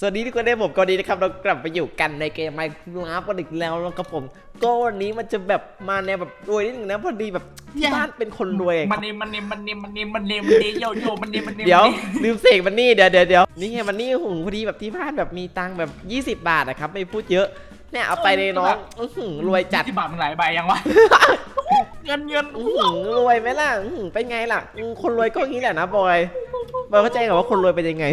สวัสดีทุกคนได้ผมก็ดีนะครับเรากลับมาอยู่กันในเกมไมค์ลาฟกันอีกแล้วนะครับผมก็วันนี้มันจะแบบมาแนวแบบรวยนิดนึงนะพอดีแบบที่บ้านเป็นคนรวยคมัรันบนี่มันนี่มันนี่มันนี่มันนี่มันนี่โยโย่มันนี่มันนี่เดี๋ยวมันนี่ลืมเสกมันนี่เดี๋ยวเดี๋ยวเดี๋ยวนี่ไงมันนี่หุงพอดีแบบที่บ้านแบบมีตังค์แบบ 20 บาทนะครับไม่พูดเยอะเนี่ยเอาไปเลยน้องอื้อหือรวยจัดที่บาทมันหลายใบยังวะเงินเงินอื้อหือรวยไหมล่ะอื้อหือเป็นไงล่ะอืมคนรวยก็อย่างนี้แหละนะบอย บอยเข้าใจเหรอว่าคนรวยเป็นยังไง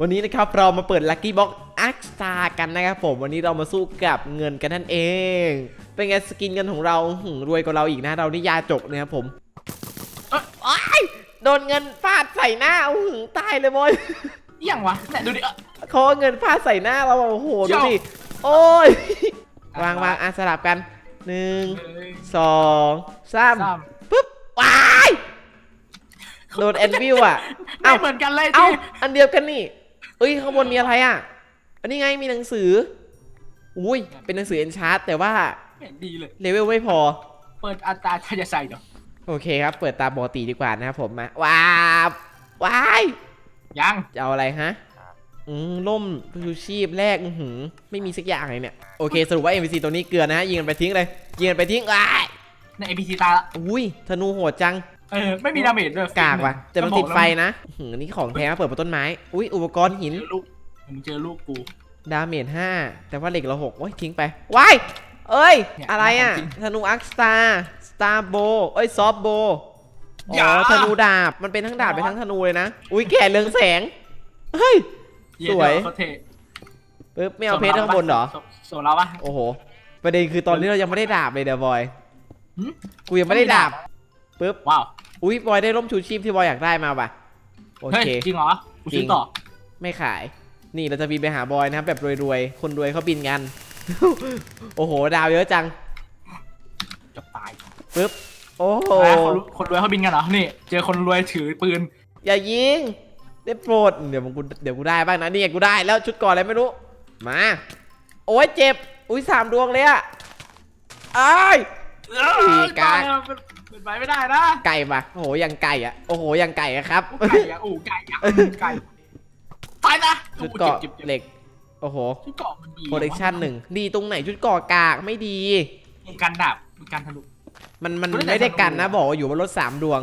วันนี้นะครับเรามาเปิดลัคกี้บ็อกอักซากันนะครับผมวันนี้เรามาสู้กับเงินกันนั่นเอง เป็นไงสกินเงินของเราอื้อหือรวยกว่าเราอีกนะ เรานี่ยาจกนะครับผมเอ้ยอ้ายโดนเงินฟาดใส่หน้าอื้อหือตายเลยบอยเอี่ยงวะไหนดูดิเอ้อ เขาเอาเงินฟาดใส่หน้าเราอะโอ้โหเจ้าดูดิโอ้ยวางวางอะสลับกันหนึ่งหนึ่งสองสาม สามปุ๊บว้าย โดนแอนวิวอะไม่เอ้าเหมือนกันเลยเอ้าที่อันเดียวกันนี่เอ้ยข้างบนมีอะไรอะ อันนี้ไงมีหนังสือ อุ้ยเป็นหนังสือเอนชาร์ตแต่ว่าไม่เห็นดีเลย เลเวลไม่พอ เปิดอัตราถ้าจะใส่เดี๋ยวโอเคครับ เปิดตามปกติดีกว่านะครับผมมาว้าบว้าย ยังจะเอาอะไรฮะ อืมล่มชูชีพแรกอือหือ ไม่มีสักอย่างเลยเนี่ย โอเค สรุปว่า NPC ตัวนี้เกลือนะฮะ ยิงมันไปทิ้งเลย ยิงมันไปทิ้งว้ายในเอพีซีตายละ อุ้ย ธนูโหดจัง เออไม่มีดาเมจด้วยกากว่ะแต่มันติดไฟนะนะอื้อหือนี่ของแท้มาเปิดบนต้นไม้ อุ้ยอุปกรณ์หินเจอลูกมึงเจอลูกกู ดาเมจห้าแต่ว่าเหล็กเราหกโอ้ยทิ้งไปว้ายเอ้ยเนี่ยอะไรอะของจริงธนูอักสตาสตาร์โบเอ้ยซอฟโบอ๋อย่าอธนูดาบ มันเป็นทั้งดาบเป็นทั้งธนูเลยนะ อุ้ยแก่เรืองแสง เฮ้ยเย็นสวยเดี๋เขาเทปึ๊บไม่เอาเพชรข้างบนเหรอส่งส่งเราปะโอ้โห ประเด็นคือตอนนี้เรายังไม่ได้ดาบเลยเดอะบอยหึกูยังไม่ได้ดาบ ปึ๊บว้าวอุ้ยบอยได้ร่มชูชีพที่บอยอยากได้มาป่ะโอเฮ้ยเคจริงเหรอกูจริซื้องต่อไม่ขาย นี่เราจะบินไปหาบอยนะครับแบบรวยๆคนรวยเขาบินกัน โอ้โหดาวเยอะจังจะตายปึ๊บโอ้โหอะคนรวยคนรวยเขาบินกันเหรอนี่ เจอคนรวยถือปืนอย่ายิง ได้โปรด เดี๋ยวมึงกูเดี๋ยวกูได้บ้างนะนี่ไงกูได้แล้วชุดก่อนอะไรไม่รู้ มา โอ้ยเจ็บ อุ้ยสามดวงเลยอะอ้ายอีกา เป็นไปไม่ได้นะไก่ปะโอ้โหยังไก่อะโอ้โหยังไก่อะครับ ไก่อะอูไก่อะอูไก่ตายนะชุดเกราะจ็บจ็บจ็บเหล็ก โอ้โห ชุดเกราะมันดีโปรดักชันหนึ่งดีตรงไหนชุดเก่อกากไม่ดีมีการดาบมีการทะลุมันมันไม่ได้ไม่ได้กันนะธนูบอกว่าอยู่บนรถสามดวง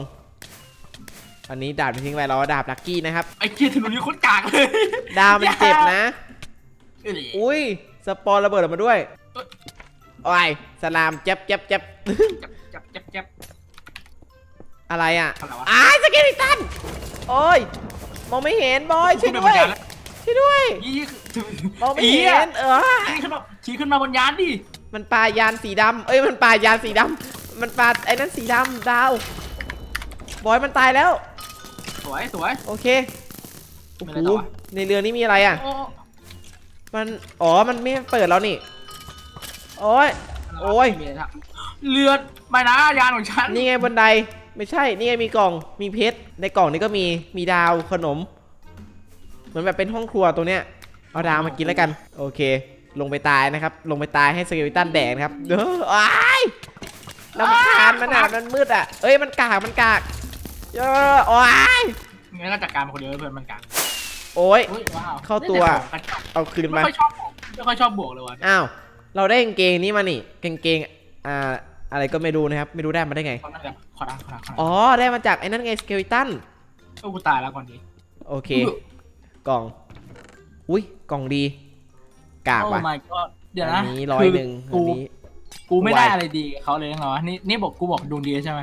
อันนี้ดาบไปทิ้งไปแล้วดาบลักกี้นะครับไอ้เกียร์ทะลุนี่โคตรกากเลยดาวมันเจ็บนะเอ้ยอุ้ยสปอร์ระเบิดออกมาด้วยโอ้ยสลามเจ็บเจ็บเจ็บจับจับจับจับ อะไรอะอะไรวะ อ้ายสเกลิตันโอ้ยมองไม่เห็นบอยช่วยด้วย ช่วยด้วยยี่คือมองไม่เหี้เห็ยนเออ ชี้ขึ้นมาชี้ขึ้นมาบนยานดิมันปลายานสีดำ เอ้ย มันปลายานสีดำ มันปลาไอ้นั่นสีดำดาว บอยมันตายแล้ว สวยสวย โอเคโอ้มีโหอะไรต่อวะ ในเรือนี้มีอะไรอะ โอ้มัน อ๋อ มันไม่เปิดแล้วนี่ โอ้ย โอ้ยมีอะไรครับเลือดไม่นะยานของฉันนี่ไงบนได ไม่ใช่ นี่ไงมีกล่อง มีเพชร ในกล่องนี้ก็มี มีดาวขนม เหมือนแบบเป็นห้องครัวตัวเนี้ย เอาดาวมากินแล้วกัน โอเค ลงไปตายนะครับ ลงไปตายให้สเกลิตันแดกนะครับ เด้ออ้ายลำคาญมันอะมันมืดอะ เอ้ย มันกากมันกากเยอะโอ้ยงั้นก็จัดการมันคนเดียวเพื่อนมันกากโอ้ยโอ้ยว้าวเข้าตัวล่นแต่ของกันเอาคืนไม่มา ค่อยชอบบวกไม่ค่อยชอบบวกเลยวะอ้าว เราได้กางเกงนี้มานี่กางเกง อ่า อะไรก็ไม่รู้นะครับ ไม่รู้ได้มาได้ไงขอนั่นแหละ ขอดังขอดังขอดังอ๋อได้มาจากไอ้นั่นไงสเกลิตันโอ้กูตายแล้วก่อนนี้โอเค กล่อง อุ้ยกล่องดี กากโอ้ ว่ะ my god เดี๋ยวอันะนนี้ร้อยหนึ่งคือัอนกูนี้ กูไม่ได้ไวอะไรดีกับเขาเลยเหรอวะนี่นี่บอกกูบอกดวงดีใช่ไหม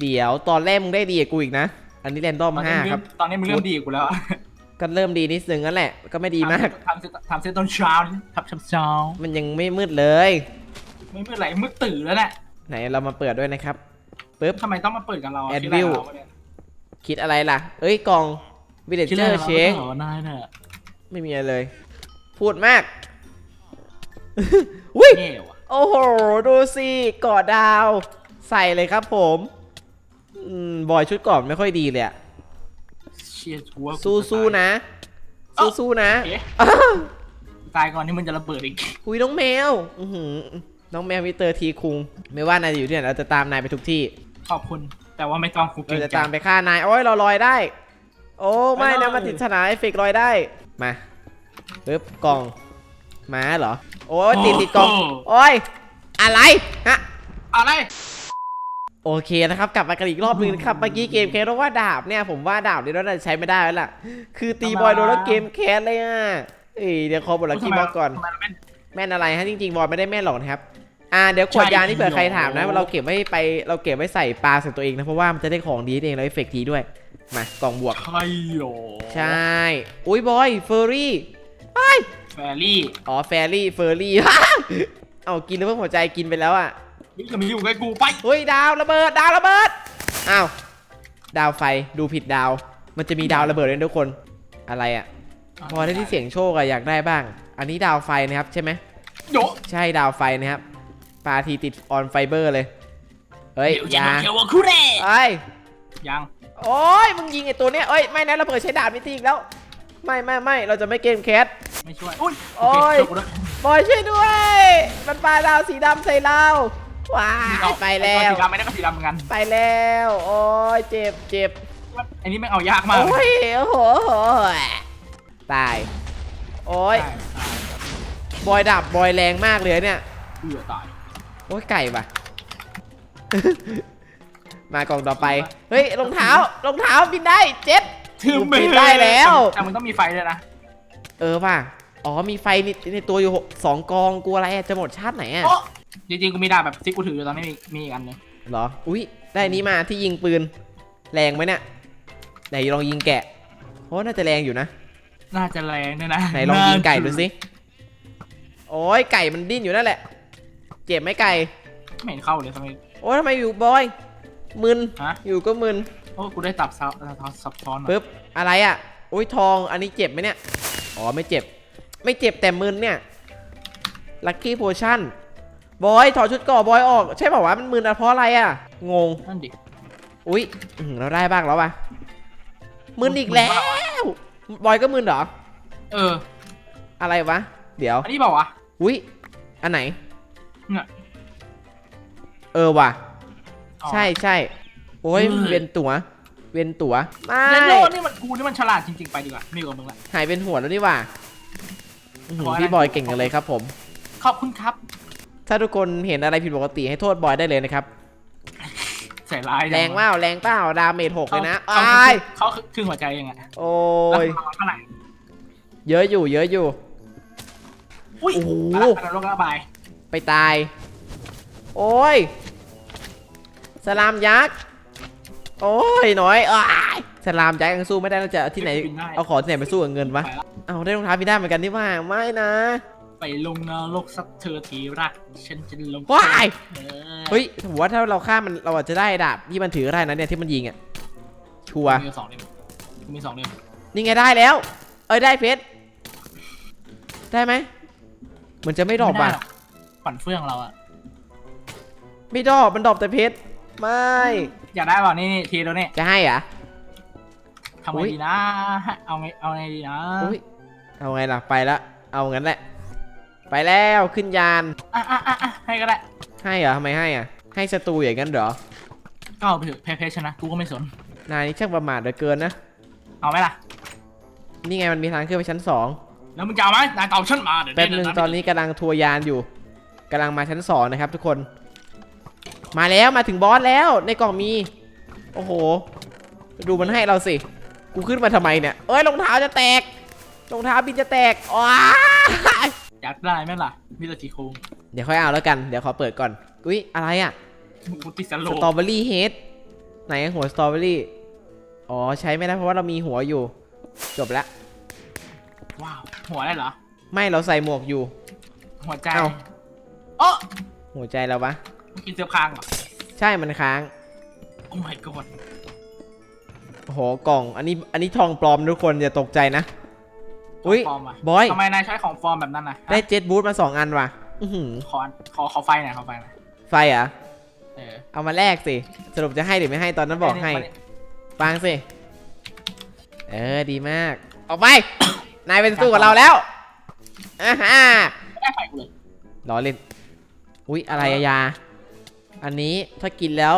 เดี๋ยวตอนแรกมึงได้ดีกว่ากูอีกนะ อันนี้แรนดอมตอนห้านี้ครับ ตอนนี้มึงเริ่มดีกับกูแล้วอะก็เริ่มดีนิดนึงนั่นแหละ ก็ไม่ดีมาก ทำเซตทำเซตตอนเช้าทำเช้าเช้ามันยังไม่มืดเลย ไม่เมื่อไหร่มืดตื่นแล้วแหละ ไหนเรามาเปิดด้วยนะครับ ปึ๊บ ทำไมต้องมาเปิดกับเราะ Advil คิดอะไรกับเราวะเนี่ยคิดอะไรล่ะ เอ้ยกล่องวิลเลจคิดเจอะอไรร์กับเชเราคเหรอนายเนี่ยไม่มีอะไรเลย พูดมาก อุ้ยเง่ว่ะ โอ้โห ดูสิกอดดาว ใส่เลยครับผมอืมบอยชุดก่อนไม่ค่อยดีเลยอะเชียร์ชัวร์สู้สู้ๆนะ สู้สู้ๆนะเอ๊ะตายก่อนที่มันจะระเบิดอีก คุยน้องแมว อือหือ น้องแมวมิสเตอร์ทีคุง ไม่ว่านายจะอยู่ที่ไหนเราจะตามนายไปทุกที่ ขอบคุณ แต่ว่าไม่ต้องกูเกรเรางจะใจตามไปฆ่านายโอ้ยเราลอยได้ โอ้ไม่ไปเลนะยมันติดสนามเอฟเฟกต์ลอยได้ มาปึ๊บกล่องม้าเหรอ โอ้ยติดติดกล่อง โอ้ยอะไรฮะอะไรโอเคนะครับกลับมากันอีกรอบนึงนะครับเมื่อกี้เกมแคสเพราะว่าดาบเนี่ยผมว่าดาบนี่เราใช้ไม่ได้แล้วล่ะ คือตีบอยโดนแล้วเกมแคสเลยอะเอ้ยเดี๋ยวขอบทลักกี้บอกก่อนทำไมมันแม่นอะไรฮะจริงๆบอลไม่ได้แม่นหรอกนะครับ อ่าเดี๋ยวขวดยานี่เผื่อใครถามนะว่าเราเก็บไว้ไปเราเก็บไว้ใส่ปลาใส่ตัวเองนะเพราะว่ามันจะได้ของดีเองแล้วเอฟเฟกต์ดีด้วย มากล่องบวกใครหรอใช่ อุ้ยบอยเฟอร์รี่ไอ้ยแฟรี่อ๋อแฟรี่เฟอร์รี่เอากินแล้วเพิ่มหัวใจกินไปแล้วอะนี่จะมาอยู่ใกล้กูไปเฮ้ยดาวระเบิดดาวระเบิดอ้าวดาวไฟดูผิดดาว มันจะมีดาวระเบิดด้วยทุกคนอะไรอะพอได้ที่เสียงโชคอะอยากได้บ้าง อันนี้ดาวไฟนะครับใช่ไหมโยใช่ดาวไฟนะครับ ปลาทีติดออนไฟเบอร์เลย เฮ้ยเดี๋ยวอจะยามาเคียวว่าคูเร่เอ้ยยังโอ้ยมึงยิงไอตัวเนี้ยเอ้ยไม่นะระเบิดใช้ดาบไม่ตีอีกแล้ว ไม่ไม่ไม่เราจะไม่เกมแคส ไม่ช่วยอุ้ยโอ้ยโเคช่วกูด้วยบอยช่วยด้วย มันปลาดาวสีดำใส่เราว้ายไปแล้วสีดำไม่ได้ก็สีดำเหมือนกันไปแล้ว โอ้ยเจ็บเจ็บ อันนี้ไม่งเอายากมากโอ้ยโอ้โหตาย โอ้ยใช่ใช่บอยดับบอยแรงมากเลยเนี่ย เบื่อตาย โอ้ยไก่ปะมากล่องต่อไป เฮ้ยรองเท้ารองเท้าบินได้เจ็ดถึงกูปิดได้แล้ว แต่มันต้องมีไฟด้วยนะเออป่ะอ๋อมีไฟในในตัวอยู่หกสองกองกลัวอะไรอะจะหมดชาติไหนอะโอ้จริงๆกูมีดาบแบบที่กูถืออยู่ตอนนี้มีมีอีกอันหนึงเหรอ อุ้ยได้อันนี้มาที่ยิงปืน แรงไหมเนี่ยไหนลองยิงแกะโอ้น่าจะแรงอยู่นะ น่าจะแรงด้วยนะไหนลองยิงไก่ดูสิ โอ้ยไก่มันดิ้นอยู่นั่นแหละ เจ็บไหมไก่ไม่เห็นเข้าเลยทำไม โอ้ยทำไมอยู่บอยมึนฮะ อยู่ก็มึนโอ้กูได้ตับซับซับซ้อนว่ะปึ๊บอะไรอะโอ้ยทองอันนี้เจ็บไหมเนี่ยอ๋อไม่เจ็บ ไม่เจ็บแต่มึนเนี่ยลัคกี้โพชั่นบอยถอดชุดเก่อบอยออก ใช่ป่าวะมันมึนอะเพราะอะไรอะงง นั่นดิ อุ้ยอื้อหือเราได้บ้างแล้วปะมึนอีกแล้ว บอยก็มึนเหรอ เออ อะไรวะ เดี๋ยว อันนี้เปล่าวะ อุ้ยอันไหน เนี่ย เออว่ะ อ๋อ ใช่ใช่โอ้ยเออเวียนตั๋วเวียนตั๋วไม่เรนโดนี่มันกูนี่มันฉลาดจริง ๆ ไปดีกว่าไม่อยู่กับมึงละ หายเป็นหัวแล้วนี่ว่ะอื้อหือบอยพี่บอยเก่งกันเลยครับผม ขอบคุณครับ ถ้าทุกคนเห็นอะไรผิดปกติให้โทษบอยได้เลยนะครับ ใส่ร้ายแรงเปล่าแรงเปล่าดาเมจหกเลยนะเขาอ้ายเขาครึ่งหัวใจยังไงโอ้แล้วยเท่าไหร่เยอะอยู่เยอะอยู่ อุ้ยโอ้โหอันนั้นโลกระบาย ไปตาย โอ้ย สลามยักษ์ โอ้ยหน่อยอ้ายสลามยักษ์ยังสู้ไม่ได้เราจะเอาที่ไหนเอาของที่ไหนไปสู้กับเงินวะไปละเอาได้รองเท้าพี่ได้เหมือนกันนี่ว่าไม่นะ ไปลงนรกสักเธอทีรัก ฉันจะลงว้าย เออเฮ้ยผมว่าถ้าเราฆ่ามันเราอาจจะได้ดาบที่มันถือก็ได้นะเนี่ยที่มันยิงอะ ชัวร์ มีสองเล่มกูมีสองเล่มนี่ไงได้แล้ว เอ้ยได้เพชร ได้ไหมเหมันจะไม่ดรอปไม่อะได้ห รกปั่นเฟื่องเราอะไม่ดรอปมันดรอปแต่เพชรไม่ อยากได้เปล่านี่นี่ทีตัวนี้จะให้เหรอะ ทำไงอุ๊ย ดีนะ เอาไงเอาไงดีนะอุ้ยเอาไงล่ะไปละเอางั้นแหละ ไปแล้วขึ้นยานอะอะอะอะให้ก็ได้ให้เหรอทำไมให้อะให้ศัตรูอย่างนั้นเหรอก็เอาไปเถอะแพ้ๆชนะกูก็ไม่สน นายนี่ช่างประมาทเหลือเกินนะเอาไหมล่ะ นี่ไงมันมีทางขึ้นไปชั้นสองแล้วมึงจะเอาไหมนายเก่าฉันมาเดี๋ยวแป๊บหนึ่งเดี๋ยวตอนนี้กำลังทัวร์ยานอยู่ กำลังมาชั้นสองนะครับทุกคน มาแล้วมาถึงบอสแล้วในกล่องมี โอ้โห ดูมันให้เราสิ กูขึ้นมาทำไมเนี่ย เอ้ยรองเท้าจะแตก รองเท้าบินจะแตกว้ายอยากได้ไหมล่ะ มีแต่ทีโครงเดี๋ยวค่อยเอาแล้วกัน เดี๋ยวขอเปิดก่อน อุ้ยอะไรอะกูติดสโลสตรอเบอรี่เฮดไหนหัวสตรอเบอรี่ อ๋อใช้ไม่ได้เพราะว่าเรามีหัวอยู่ จบละว้าว หัวได้เหรอ ไม่เราใส่หมวกอยู่ หัวใจ เอ้า โอ้หัวใจเราปะมึงกินเสื้อค้างเหรอใช่มันค้าง โอ้ my god โอ้โหกล่อง อันนี้อันนี้ทองปลอมทุกคนอย่าตกใจนะ อุ้ยของปลอมอะบอย ทำไมนายใช้ของฟอร์มแบบนั้นนะได้เจ็ตบูทมาสองอันว่ะ อื้อหือขอขอขอไฟหน่อยขอไฟหน่อยไฟเหรอะ เออเอามาแลกสิ สรุปจะให้หรือไม่ให้ตอนนั้นบอกให้ ฟังสิ เออดีมาก ออกไป นายเป็นสู้กับเราแล้วอ่าฮะไม่ได้ไฟกูเลยล้อเล่น อุ๊ย อะไรอะยา อันนี้ถ้ากินแล้ว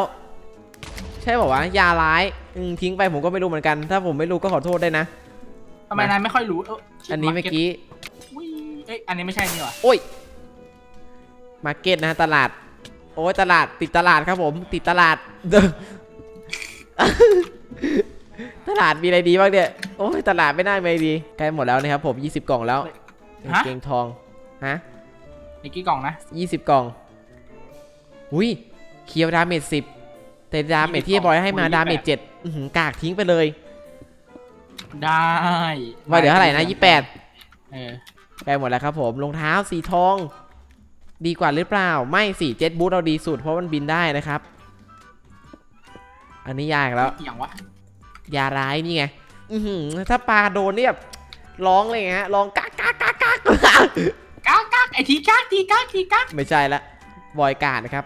ใช่บอกว่ายาร้ายอืมทิ้งไปผมก็ไม่รู้เหมือนกัน ถ้าผมไม่รู้ก็ขอโทษได้วยนะ ทำไมนายไม่ค่อยรู้เอออันนี้เมื่อกี้เอ้ยอันนี้ไม่ใช่นี่หว่าโอ้ย มาร์เก็ตนะฮะตลาด โอ้ยตลาดติดตลาดครับผม ติดตลาดเด้อตลาดมีอะไรดีบ้างเนี่ย โอ้ยตลาดไม่น่ามีอะไรดีใกล้หมดแล้วนะครับผม 20 กล่องแล้วกางเกงทอง ฮะ นี่กี่กล่องนะ20กล่อง อุ้ย เคียวดาเมจ10แต่ดาเมจที่ไอ้บอยให้มาดาเมจ7อื้อหือกากทิ้งไปเลยได้ว่าเดี๋ยวเท่าไหร่นะ28เออใกล้หมดแล้วครับผม รองเท้าสีทอง ดีกว่าหรือเปล่า ไม่สิเจ็ตบูทเราดีสุดเพราะมันบินได้นะครับ อันนี้ยากแล้วอย่างวะ ยาร้ายนี่ไง อือหือถ้าปลาโดนเนี่ยแบบร้องเลยฮะ ร้องกากกากกากกากกากกาก ไอทีกากทีกากทีกากไม่ใช่ละบอยการ์ดนะครับ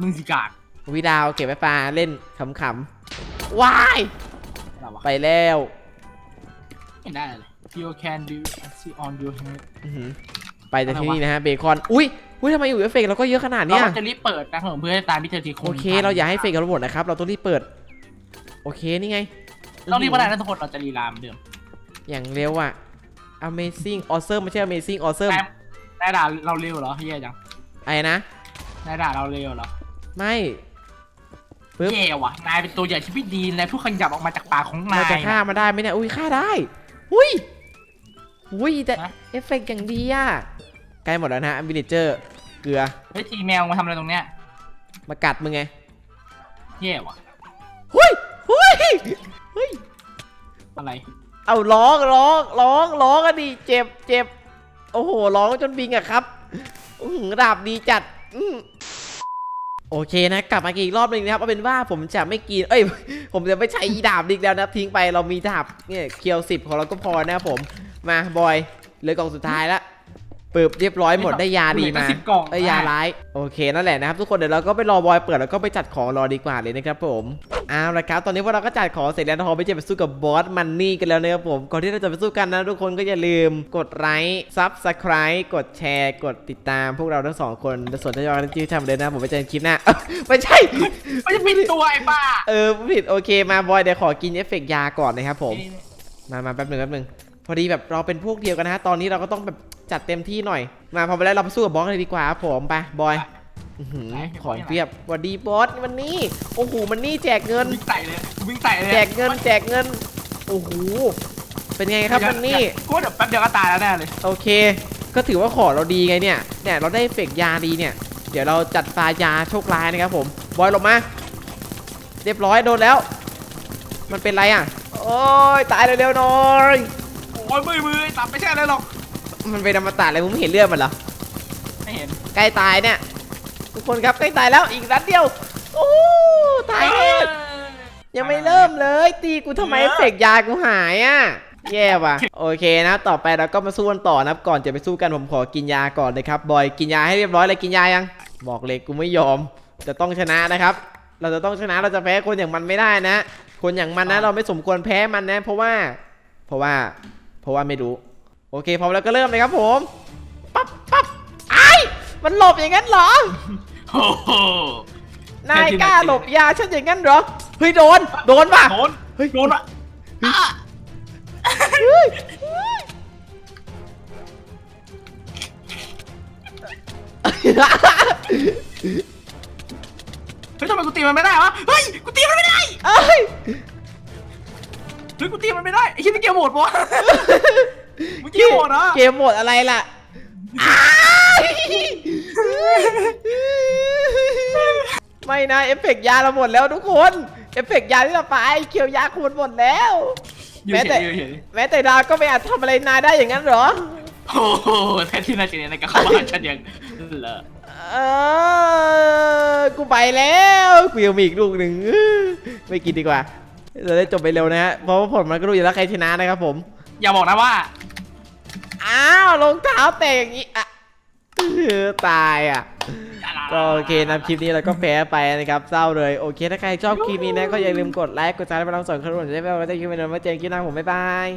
มึงสิกากวิดาวเก็บไว้ปลาเล่นขำๆว้ายอะไรวะไปแล้ว ไม่ได้เลย you can do see on your head อื้อหือไปจากที่นี่นะฮะเบคอนอุ้ยอุ้ยทำไมอยู่เอฟเฟกต์เราก็เยอะขนาดเราเนี้ย จะรีบเปิดนะผมเพื่อให้ตามพิเธอทีคโอเค เราอย่าให้เฟกกับระบบนะครับ เราต้องรีบเปิด โอเค นี่ไงต้องรีบมาได้นะทุกคนเราจะรีลามเหมือนเดิมอย่างเร็วอะ Amazing Awesome ไม่ใช่ Amazing Awesome แต้ม ได้ด่าเราเร็วเหรอเฮียจังไอ้นะได้ด่าเราเร็วเหรอไม่ปึ๊บเย่ว่ะนายเป็นตัวใหญ่ที่ไม่ดีนายผู้ขยับออกมาจากปากของนาเรายจะฆ่ามาได้ไหมเนี่ยอุ้ยฆ่าได้อุ้ยอุ้ยแต่ฮะเอฟเฟกต์อย่างดีอะใกล้หมดแล้วนะฮะวิลเลเจอร์เกลือเฮ้ยทีแมวมาทำอะไรตรงเนี้ยมากัดมึงไงเย่ว่ะหุยหุยหุยอะไรเอาร้องร้องร้องร้องอะดิเจ็บเจ็บ โอ้โหร้องจนบิงอะครับดาบดีจัดโอเคนะกลับมาอีกรอบหนึ่งนะครับเอาเป็นว่าผมจะไม่กินเอ้ย ผมจะไม่ใช้อีดาบอีกแล้วนะทิ้งไปเรามีดาบเนี่ยเคียวสิบของเราก็พอนะครับผมมาบอยเหลือกล่องสุดท้ายละ ปึบเรียบร้อยหมดได้ยาดีมาสิบกล่องได้ยาร้ายโอเคนั่นแหละนะครับทุกคนเดี๋ยวเราก็ไปรอบอยเปิดแล้วก็ไปจัดของรอดีกว่าเลยนะครับผมเอาละครับตอนนี้พวกเราก็จัดของเสร็จแล้วนะพอไปจะไปสู้กับบอสมันนี่กันแล้วนะครับผมก่อนที่เราจะไปสู้กันนะทุกคนก็อย่าลืมกดไลค์ซับสไคร b ์กดแชร์กดติดตามพวกเราทั้งสองคนและส่วนทยอยกันที่ทำเลยนะผมไปเจอกันคลิปหน้าเอ้าไม่ใช่ไม่จะเป็นตัวไอ้บ้าเออผิดโอเคมาบอยเดี๋ยวขอกินเอฟเฟกต์ยาก่อนนะครับผมมามาแป๊บหนึงแป๊บหนึงพอดีแบบเราเป็นพวกเดียวกันนะฮะตอนนี้เราก็ต้องแบบ จัดเต็มที่หน่อย มาพอไปแล้วเราไปสู้กับบอสเลยดีกว่าครับผมไปบอยอื้อหือของเพียบหวัดดีบอสวันนี้โอ้โหมันนี่แจกเงินวิ่งไต่เลยวิ่งไต่เลยแจกเงินแจกเงินโอ้โหเป็นไงครับมันนี่กูว่าเดี๋ยวแป๊บเดียวก็ตายแล้วแน่เลยโอเค ก็ถือว่าของเราดีไงเนี่ยเนี่ยเราได้เอฟเฟกต์ยาดีเนี่ย เดี๋ยวเราจัดตายาโชคร้ายนะครับผมบอยลงมา เรียบร้อยโดนแล้ว มันเป็นไรอะ โอ้ยตายเร็วๆหน่อยโอ้ยมือมือตับไม่ใช่อะไรหรอก มันเป็นอมตะอะไรมึงไม่เห็นเลือดมันเหรอ ไม่เห็นใกล้ตายเนี่ย ทุกคนครับใกล้ตายแล้วอีกนัดเดียว โอ้ตายแน่ยังไม่เริ่มเลย ตีกูทำไมเอฟเฟกต์ยากูหายอะ แย่ว่ะ โอเคนะ ต่อไปเราก็มาสู้กันต่อนะครับก่อนจะไปสู้กันผมขอกินยาก่อนเลยครับบอยกินยาให้เรียบร้อยเลยกินยายัง บอกเลยกูไม่ยอม จะต้องชนะนะครับ เราจะต้องชนะเราจะแพ้คนอย่างมันไม่ได้นะ คนอย่างมันนะเราไม่สมควรแพ้มันนะ เพราะว่า เพราะว่า เพราะว่าไม่รู้ โอเคพร้อมแล้วก็เริ่มเลยครับผมปั๊บปั๊บไอ้ายมันหลบอย่างนั้นเหรอโอ้โห นายกล้าหลบยาฉันอย่างนั้นเหรอเฮ้ยโดนโดนป่ะโดนเฮ้ยโดนวะอะเฮ้ยเฮ้ยเฮ้ยทำไมกูตีมันไม่ได้วะ เฮ้ย กูตีมันไม่ได้ เอ้ย เฮ้ย กูตีมันไม่ได้ไอ้ชิ้นนี่เกมโหมดปะวะ มึงเกมโหมดเหรอเกมโหมดอะไรล่ะอ้ายไม่นะเอฟเฟกต์ยาเราหมดแล้วทุกคนเอฟเฟกต์ยาที่เราไปเคียวยาคุณหมดแล้วอยู่แม้เฉแต่ยอยู่เฉยแม้แต่ดาวก็ไม่อาจทำอะไรนายได้อย่างนั้นเหรอโอ้โหแทนที่นายจะเนี่ยนายก็เข้ามาฉันยังเหรอเออกูไปแล้วกูยังมีอีกลูกหนึ่งไม่กินดีกว่าเราได้จบไปเร็วนะฮะเพราะว่าผลมันก็รู้อยู่แล้วใครชนะนะครับผม อย่าบอกนะว่า อ้าวรองเท้าแตกอย่างนี้อะเออตายอะ ก็โอเคนะคลิปนี้เราก็แพ้ไปนะครับเศร้าเลย โอเค ถ้าใครชอบคลิปนี้นะก็อย่าลืมกดไลค์ กดซับสไครต์ไปลองสอนคนอื่นจะได้ไม่ว่าจะคลิปใหม่ๆมาเจอกันคลิปหน้าผมบ๊ายบาย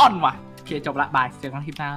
อ่อนว่ะโอเคจบละบายเจอกันคลิปหน้า